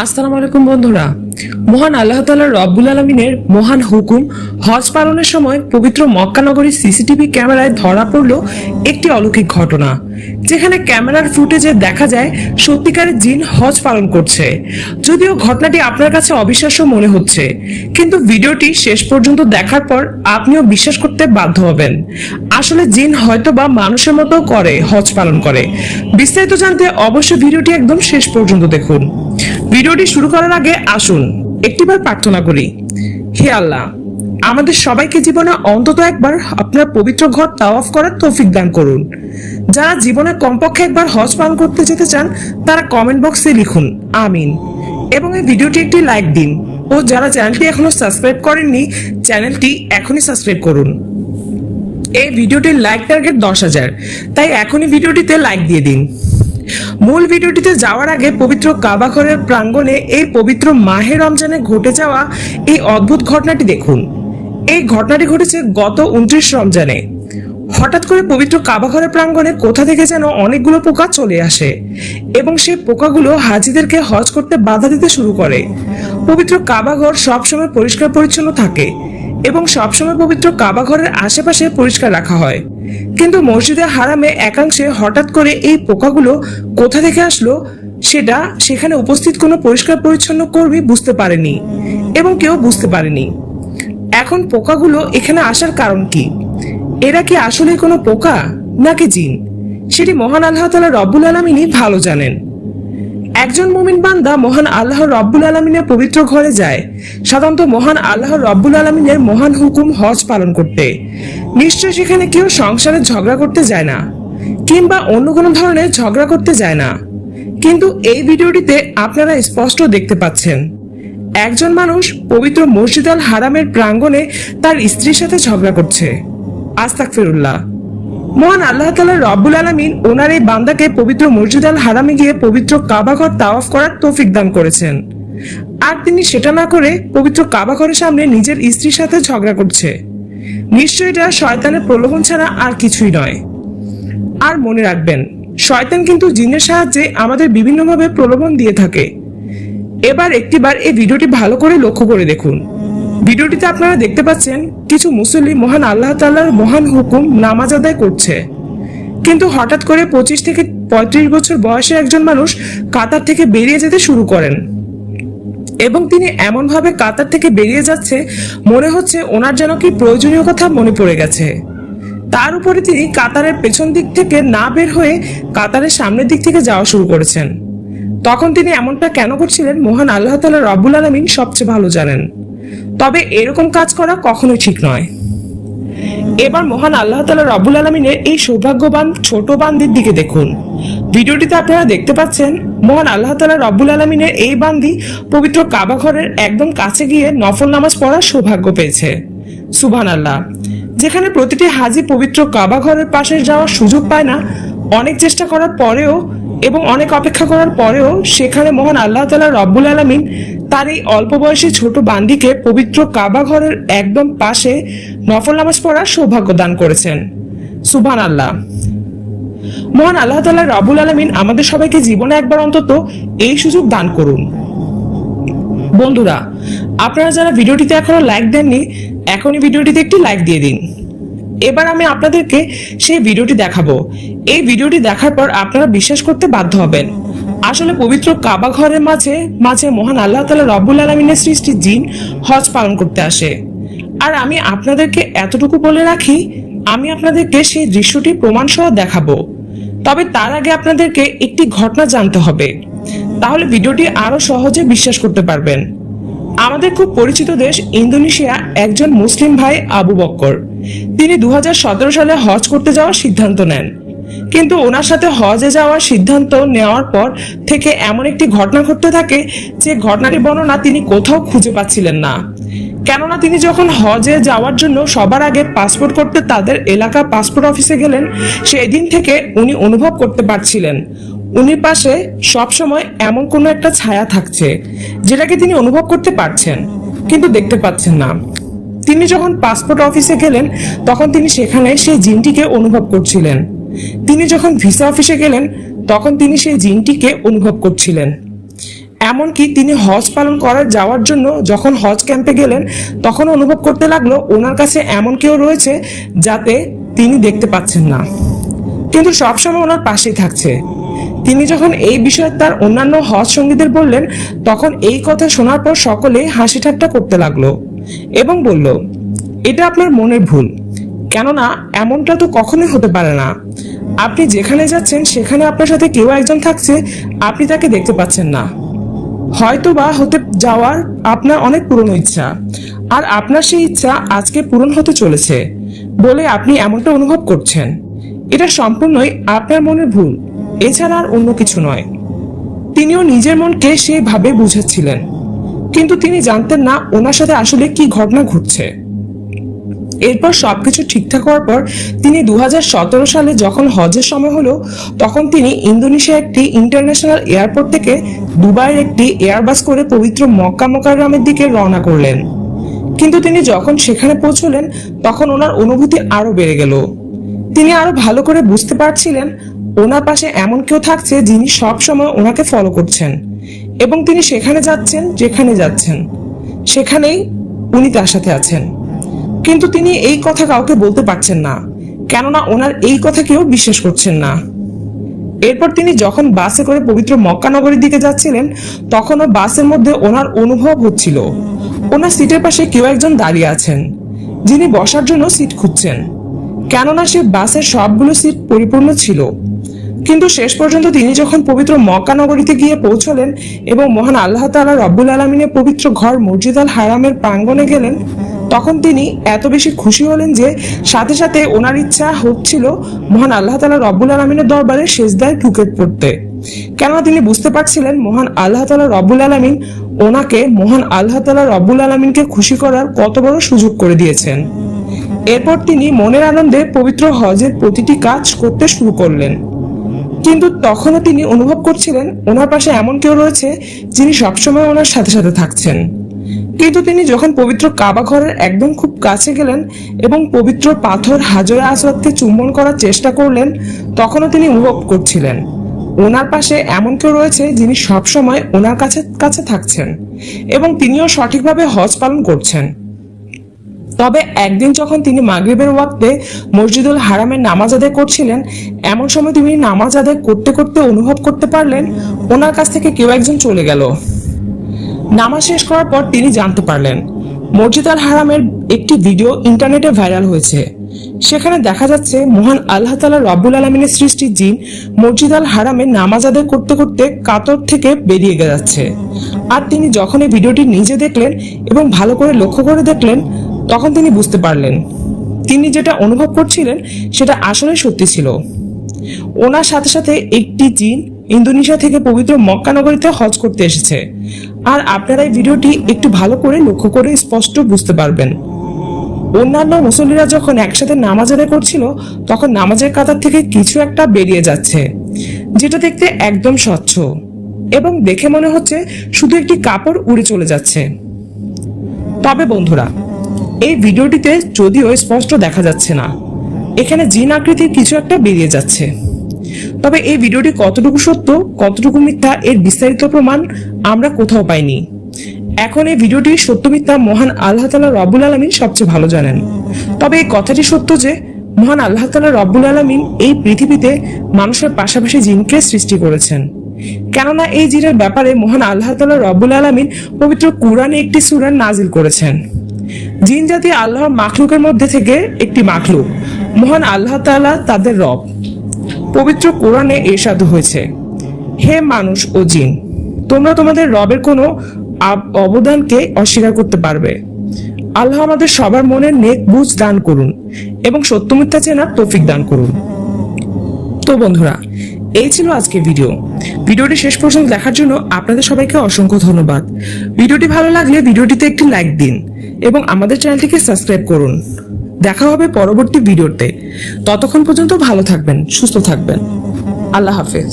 আসসালামু আলাইকুম বন্ধুরা। মহান আল্লাহ তাআলা রব্বুল আলমিনের মহান হুকুম, হজ পালনের সময় পবিত্র মক্কা নগরীর সিসিটিভি ক্যামেরায় ধরা পড়ল একটি অলৌকিক ঘটনা, যেখানে ক্যামেরার ফুটেজে দেখা যায় সত্যিকারের জিন হজ পালন করছে। যদিও ঘটনাটি আপনার কাছে অবিশ্বাস্য মনে হচ্ছে, কিন্তু ভিডিওটি শেষ পর্যন্ত দেখার পর আপনিও বিশ্বাস করতে বাধ্য হবেন। আসলে জিন হয়তো বা মানুষের মতো করে হজ পালন করে। বিস্তারিত জানতে অবশ্যই ভিডিওটি একদম শেষ পর্যন্ত দেখুন। ভিডিওটি শুরু করার আগে আসুন, একটিবার প্রার্থনা করি। হে আল্লাহ, আমাদের সবাইকে জীবনে অন্তত একবার আপনার পবিত্র ঘর তাওয়াফ করার তৌফিক দান করুন। যারা জীবনে কমপক্ষে একবার হজ পালন করতে যেতে চান, তারা কমেন্ট বক্সে লিখুন, আমিন। এবং এই ভিডিওটি একটি লাইক দিন। ও যারা চ্যানেলটি এখনও সাবস্ক্রাইব করেননি, চ্যানেলটি এখনই সাবস্ক্রাইব করুন। এই ভিডিওটির লাইক টার্গেট দশ হাজার। তাই এখনই ভিডিওটিতে লাইক দিয়ে দিন। মূল ভিডিওটিতে যাওয়ার আগে পবিত্র কাবাঘরের প্রাঙ্গণে এই পবিত্র মাহে রমজানে ঘটে যাওয়া এই অদ্ভুত ঘটনাটি দেখুন। এই ঘটনাটি ঘটেছে গত উনত্রিশ রমজানে। হঠাৎ করে পবিত্র কাবাঘরের প্রাঙ্গণে কোথা থেকে যেন অনেকগুলো পোকা চলে আসে এবং সেই পোকাগুলো হাজিদেরকে হজ করতে বাধা দিতে শুরু করে। পবিত্র কাবাঘর সবসময় পরিষ্কার পরিচ্ছন্ন থাকে। এবং সবসময় পবিত্র কাবা ঘরের আশেপাশে পরিষ্কার রাখা হয়। কিন্তু মসজিদে হারামে একাংশে হঠাৎ করে এই পোকাগুলো কোথা থেকে আসলো, সেটা সেখানে উপস্থিত কোনো পরিষ্কার পরিচ্ছন্ন কর্মী বুঝতে পারেনি এবং কেউ বুঝতে পারেনি। এখন পোকাগুলো এখানে আসার কারণ কি? এরা কি আসলে কোনো পোকা নাকি জিন? সেটি মহান আল্লাহ তালা রব্বুল আলমিনই ভালো জানেন। একজন মুমিন বান্দা মহান আল্লাহ রব্বুল আলমিনের পবিত্র ঘরে যায়। সাধারণত মহান আল্লাহ রব্বুল আলমিনের মহান হুকুম হজ পালন করতে। নিশ্চয় সেখানে কেউ সংসারে ঝগড়া করতে যায় না, কিংবা অন্য কোনো ধরনের ঝগড়া করতে যায় না। কিন্তু এই ভিডিওটিতে আপনারা স্পষ্ট দেখতে পাচ্ছেন, একজন মানুষ পবিত্র মসজিদ আল হারামের প্রাঙ্গণে তার স্ত্রীর সাথে ঝগড়া করছে। আস্তাক ফিরুল্লাহ মহান আল্লাহ তালা রব্বুল আলমিন ওনার এই বান্দাকে পবিত্র মসজিদ আল হারামে গিয়ে পবিত্র কাবাঘর তাওয়াফ করার তৌফিক দান করেছেন। আর তিনি সেটা না করে পবিত্র কাবাঘরের সামনে নিজের স্ত্রীর সাথে ঝগড়া করছে। নিশ্চয় এটা শয়তানের প্রলোভন ছাড়া আর কিছুই নয়। আর মনে রাখবেন, শয়তান কিন্তু জিনের সাহায্যে আমাদের বিভিন্নভাবে প্রলোভন দিয়ে থাকে। এবার একটিবার এই ভিডিওটি ভালো করে লক্ষ্য করে দেখুন। ভিডিওটিতে আপনারা দেখতে পাচ্ছেন কিছু মুসল্লি মহান আল্লাহ তাল্লাহর মহান হুকুম নামাজ আদায় করছে। কিন্তু হঠাৎ করে পঁচিশ থেকে পঁয়ত্রিশ বছর বয়সে একজন মানুষ কাতার থেকে বেরিয়ে যেতে শুরু করেন। এবং তিনি এমনভাবে কাতার থেকে বেরিয়ে যাচ্ছে, মনে হচ্ছে ওনার যেন কি প্রয়োজনীয় কথা মনে পড়ে গেছে। তার উপরে তিনি কাতারের পেছন দিক থেকে না বের হয়ে কাতারের সামনের দিক থেকে যাওয়া শুরু করেছেন। তখন তিনি এমনটা কেন করছিলেন, মহান আল্লাহ তালা রব্বুল আলমিন সবচেয়ে ভালো জানেন। তবে এরকম কাজ করা কখনোই ঠিক নয়। এবার মহান আল্লাহ তালা রব্বুল আলমিনের এই সৌভাগ্যবান ছোট বান্দির দিকে দেখুন। ভিডিওটিতে আপনারা দেখতে পাচ্ছেন, মহান আল্লাহ তালা রব্বুল আলমিনের এই বান্দি পবিত্র কাবা ঘরের একদম কাছে গিয়ে নফল নামাজ পড়ার সৌভাগ্য পেয়েছে। সুবহান আল্লাহ যেখানে প্রতিটি হাজি পবিত্র কাবা ঘরের পাশে যাওয়ার সুযোগ পায় না, অনেক চেষ্টা করার পরেও এবং অনেক অপেক্ষা করার পরেও সেখানে মহান আল্লাহ তালা রব্বুল আলমিন তার এই অল্প বয়সী ছোট বান্দিকে পবিত্র কাবা ঘরের একদম পাশে নফল নামাজ পড়ার সৌভাগ্য দান করেছেন। সুবহান আল্লাহ মহান আল্লাহ তালা রব্বুল আলমিন আমাদের সবাইকে জীবনে একবার অন্তত এই সুযোগ দান করুন। বন্ধুরা, আপনারা যারা ভিডিওটিতে এখনও লাইক দেননি, এখনই ভিডিওটিতে একটি লাইক দিয়ে দিন। এবার আমি আপনাদেরকে সেই ভিডিওটি দেখাবো। এই ভিডিওটি দেখার পর আপনারা বিশ্বাস করতে বাধ্য হবেন। আসলে পবিত্র কাবা ঘরের মাঝে মাঝে মহান আল্লাহ তালা রব্বুল আলমিনের সৃষ্টি জিন হজ পালন করতে আসে। আর আমি আপনাদেরকে এতটুকু বলে রাখি, আমি আপনাদেরকে সেই দৃশ্যটি প্রমাণ সহ দেখাবো। তবে তার আগে আপনাদেরকে একটি ঘটনা জানতে হবে। তাহলে ভিডিওটি আরও সহজে বিশ্বাস করতে পারবেন। আমাদের খুব পরিচিত দেশ ইন্দোনেশিয়া একজন মুসলিম ভাই আবু বক্কর। তিনি দু হাজার সতেরো সালে হজ করতে যাওয়ার সিদ্ধান্ত নেন। কিন্তু ওনার সাথে হজে যাওয়ার সিদ্ধান্ত নেওয়ার পর থেকে এমন একটি ঘটনা ঘটতে থাকে যে ঘটনাটি বর্ণনা তিনি কোথাও খুঁজে পাচ্ছিলেন না। কেননা তিনি যখন হজে যাওয়ার জন্য সবার আগে পাসপোর্ট করতে তাদের এলাকা পাসপোর্ট অফিসে গেলেন সেই দিন থেকে উনি অনুভব করতে পারছিলেন। উনি পাশে সবসময় এমন কোনো একটা ছায়া থাকছে, যেটাকে তিনি অনুভব করতে পারছেন, কিন্তু দেখতে পাচ্ছেন না। তিনি যখন পাসপোর্ট অফিসে গেলেন, তখন তিনি সেখানে সেই জিনটিকে অনুভব করছিলেন। তিনি যখন ভিসা অফিসে গেলেন, তখন তিনি সেই জিনটিকে অনুভব করছিলেন। এমনকি তিনি হজ পালন করার যাওয়ার জন্য যখন হজ ক্যাম্পে গেলেন তখন অনুভব করতে লাগল ওনার কাছে এমন কেউ রয়েছে যাতে তিনি দেখতে পাচ্ছেন না। কিন্তু সবসময় ওনার পাশেই থাকছে। তিনি যখন এই বিষয়ে তার অন্যান্য হজ সঙ্গীদের বললেন, তখন এই কথা শোনার পর সকলে হাসি ঠাট্টা করতে লাগল এবং বলল, এটা আপনার মনের ভুল। কেননা, এমনটা তো কখনোই হতে পারে না। আপনি যেখানে যাচ্ছেন, সেখানে আপনার সাথে কেউ একজন থাকছে, আপনি তাকে দেখতে পাচ্ছেন না। হয়তো বা হতে যাওয়ার আপনার অনেক পুরনো ইচ্ছা, আর আপনার সেই ইচ্ছা আজকে পূরণ হতে চলেছে বলে আপনি এমনটা অনুভব করছেন। এটা সম্পূর্ণই আপনার মনের ভুল, এছাড়া আর অন্য কিছু নয়। তিনিও নিজের মনকে সেইভাবে বুঝাচ্ছিলেন, কিন্তু তিনি জানতেন না ওনার সাথে আসলে কি ঘটনা ঘটছে। এরপর সবকিছু ঠিকঠাক হওয়ার পর তিনি দু হাজার সতেরো সালে যখন হজের সময় হলো, তখন তিনি ইন্দোনেশিয়া একটি ইন্টারন্যাশনাল এয়ারপোর্ট থেকে দুবাইয়ের একটি এয়ারবাস করে পবিত্র মক্কা মোকাররমের দিকে রওনা করলেন। কিন্তু তিনি যখন সেখানে পৌঁছলেন, তখন ওনার অনুভূতি আরও বেড়ে গেল। তিনি আরও ভালো করে বুঝতে পারছিলেন, ওনার পাশে এমন কেউ থাকছে যিনি সব সময় ওনাকে ফলো করছেন এবং তিনি সেখানে যাচ্ছেন, যেখানে যাচ্ছেন। সেখানেই উনি তার সাথে আছেন। কিন্তু তিনি এই কথা কাউকে বলতে পারছেন না। কেননা ওনার এই কথা কেউ বিশ্বাস করছেন না। এরপর তিনি যখন বাসে করে পবিত্র মক্কানগরীর দিকে যাচ্ছিলেন, তখনও বাসের মধ্যে ওনার অনুভব হচ্ছিল। ওনার সিটের পাশে কেউ একজন দাঁড়িয়ে আছেন, যিনি বসার জন্য সিট খুঁজছেন। কেননা সে বাসের সবগুলো সিট পরিপূর্ণ ছিল। কিন্তু শেষ পর্যন্ত তিনি যখন পবিত্র মক্কা নগরীতে গিয়ে পৌঁছলেন এবং মহান আল্লাহ তাআলা রব্বুল আলমিনের পবিত্র ঘর মসজিদ আল হারামের প্রাঙ্গণে গেলেন তখন তিনি এত বেশি খুশি হলেন যে সাথে সাথে ওনার ইচ্ছা হচ্ছিল মহান আল্লাহ তাআলা রব্বুল আলমিনের দরবারে শেষদায় ঢুকে পড়তে। কেননা তিনি বুঝতে পারছিলেন মহান আল্লাহ তাআলা রব্বুল আলমিন ওনাকে মহান আল্লাহ তাআলা রব্বুল আলমিনকে খুশি করার কত বড় সুযোগ করে দিয়েছেন। এরপর তিনি মনের আনন্দে পবিত্র হজের প্রতিটি কাজ করতে শুরু করলেন। কিন্তু তখনও তিনি অনুভব করছিলেন, ওনার পাশে এমন কেউ রয়েছে যিনি সবসময় ওনার সাথে সাথে থাকছেন। কিন্তু তিনি যখন পবিত্র কাবা ঘরের একদম খুব কাছে গেলেন এবং পবিত্র পাথর, হাজরে আসরাতকে চুম্বন করার চেষ্টা করলেন, তখনও তিনি অনুভব করছিলেন। ওনার পাশে এমন কেউ রয়েছে যিনি সবসময় ওনার কাছে কাছে থাকছেন এবং তিনিও সঠিকভাবে হজ পালন করছেন। তবে একদিন যখন তিনি মাগরিবের ওয়াক্তে মসজিদুল হারামের নামাজ আদায় করছিলেন, এমন সময় তিনি নামাজ আদায় করতে করতে অনুভব করতে পারলেন, ওনার কাছ থেকে কেউ একজন চলে গেল। নামাজ শেষ করার পর তিনি জানতে পারলেন, মসজিদ আল হারামের একটি ভিডিও ইন্টারনেটে ভাইরাল হয়েছে। সেখানে দেখা যাচ্ছে মহান আল্লাহ তালা রব্বুল আলমিনের সৃষ্টি জিন মসজিদ আল হারামে নামাজ আদায় করতে করতে কাতর থেকে বেরিয়ে যাচ্ছে। আর তিনি যখন এই ভিডিওটি নিজে দেখলেন এবং ভালো করে লক্ষ্য করে দেখলেন, তখন তিনি বুঝতে পারলেন, তিনি যেটা অনুভব করছিলেন সেটা আসলে সত্যি ছিল। ওনার সাথে সাথে একটি জিন ইন্দোনেশিয়া থেকে পবিত্র মক্কা নগরীতে হজ করতে এসেছে। আর আপনারা এই ভিডিওটি একটু ভালো করে লক্ষ্য করে স্পষ্ট বুঝতে পারবেন। অন্যান্য মুসল্লিরা যখন একসাথে নামাজ আদায় করছিল, তখন নামাজের কাতার থেকে কিছু একটা বেরিয়ে যাচ্ছে, যেটা দেখতে একদম স্বচ্ছ এবং দেখে মনে হচ্ছে শুধু একটি কাপড় উড়ে চলে যাচ্ছে। তবে বন্ধুরা, এই ভিডিওটিতে যদিও স্পষ্ট দেখা যাচ্ছে না, এখানে জিন আকৃতির কিছু একটা বেরিয়ে যাচ্ছে। তবে এই ভিডিওটি কতটুকু সত্য, কতটুকু মিথ্যা, এর বিস্তারিত প্রমাণ আমরা কোথাও পাইনি। এখন এই ভিডিওটি সত্য, মিথ্যা মহান আল্লাহ তালা রব্বুল আলমিন সবচেয়ে ভালো জানেন। তবে এই কথাটি সত্য যে, মহান আল্লাহ তালা রব্বুল আলমিন এই পৃথিবীতে মানুষের পাশাপাশি জিনকে সৃষ্টি করেছেন। কেননা এই জিনের ব্যাপারে মহান আল্লাহ তালা রব্বুল আলমিন পবিত্র কুরআনে একটি সুরান নাজিল করেছেন। জিন জাতি আল্লাহর মাখলুকের মধ্যে থেকে একটি মাখলুক। মহান আল্লাহ তাআলা তাদের রব। পবিত্র কোরআনে এরশাদ হয়েছে। হে মানুষ ও জিন, তোমরা তোমাদের রবের কোনো অবদানকে অস্বীকার করতে পারবে। আল্লাহ আমাদের সবার মনে নেক বুঝ দান করুন এবং সত্য মিথ্যা চেনার তৌফিক দান করুন। তো বন্ধুরা, এই ছিল আজকের ভিডিও। ভিডিওটি শেষ পর্যন্ত দেখার জন্য আপনাদের সবাইকে অসংখ্য ধন্যবাদ। ভিডিওটি ভালো লাগলে ভিডিওটিতে একটি লাইক দিন এবং আমাদের চ্যানেলটিকে সাবস্ক্রাইব করুন। দেখা হবে পরবর্তী ভিডিওতে। ততক্ষণ পর্যন্ত ভালো থাকবেন সুস্থ থাকবেন। আল্লাহ হাফেজ।